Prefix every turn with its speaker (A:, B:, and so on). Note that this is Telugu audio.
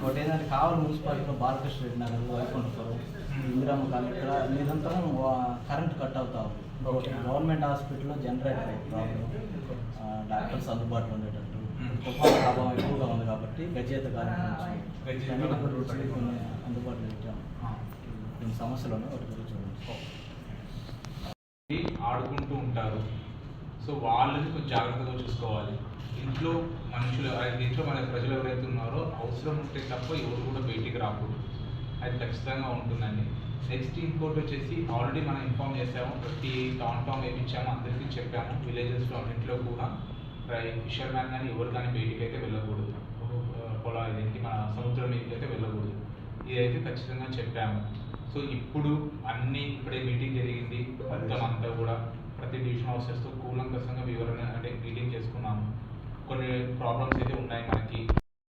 A: ఒకటి ఏంటంటే కావలి మున్సిపాలిటీలో బాలకృష్ణ రెడ్డి నగర్ వైకుంఠపురం ఇందిరామ్మ కాలనీ ఇక్కడ నిరంతరం కరెంట్ కట్ అవుతా ఉంది. గవర్నమెంట్ హాస్పిటల్లో జనరేటర్ ప్రాబ్లం డాక్టర్స్ అందుబాటులో ఉండేటట్టు.
B: మ్మ్.
A: తుఫాను ప్రభావం ఎక్కువగా ఉంది కాబట్టి గజేత కార్యక్రమం కొన్ని అందుబాటులో పెట్టాము
B: ఆ.
A: కొన్ని సమస్యలు ఉన్నాయి వాటి గురించి చూడండి.
B: ఆడుకుంటూ ఉంటారు. సో వాళ్ళని కొంచెం జాగ్రత్తగా చూసుకోవాలి. ఇంట్లో మనుషులు ఇంట్లో మన ప్రజలు ఎవరైతే ఉన్నారో అవసరం ఉంటే తప్ప ఎవరు కూడా బయటికి రాకూడదు. అది ఖచ్చితంగా ఉంటుందండి. నెక్స్ట్ ఇంకోటి వచ్చేసి ఆల్రెడీ మనం ఇన్ఫామ్ చేసాము ప్రతి టౌన్ టౌన్ వేయించాము అందరికీ చెప్పాము విలేజెస్లో అన్నింటిలో కూడా ఫిషర్ మ్యాన్ కానీ ఎవరు కానీ బయటికి అయితే వెళ్ళకూడదు పొలా ఇదేంటి మన సముద్రం మీదకి అయితే వెళ్ళకూడదు. ఇదైతే ఖచ్చితంగా చెప్పాము. సో ఇప్పుడు అన్నీ ఇప్పుడే మీటింగ్ జరిగింది. మొత్తం అంతా కూడా ప్రతి డివిజన్ హౌసెస్తో కూలంకసంగా వివరణ అంటే మీటింగ్ చేసుకున్నాము. కొన్ని ప్రాబ్లమ్స్ అయితే ఉన్నాయి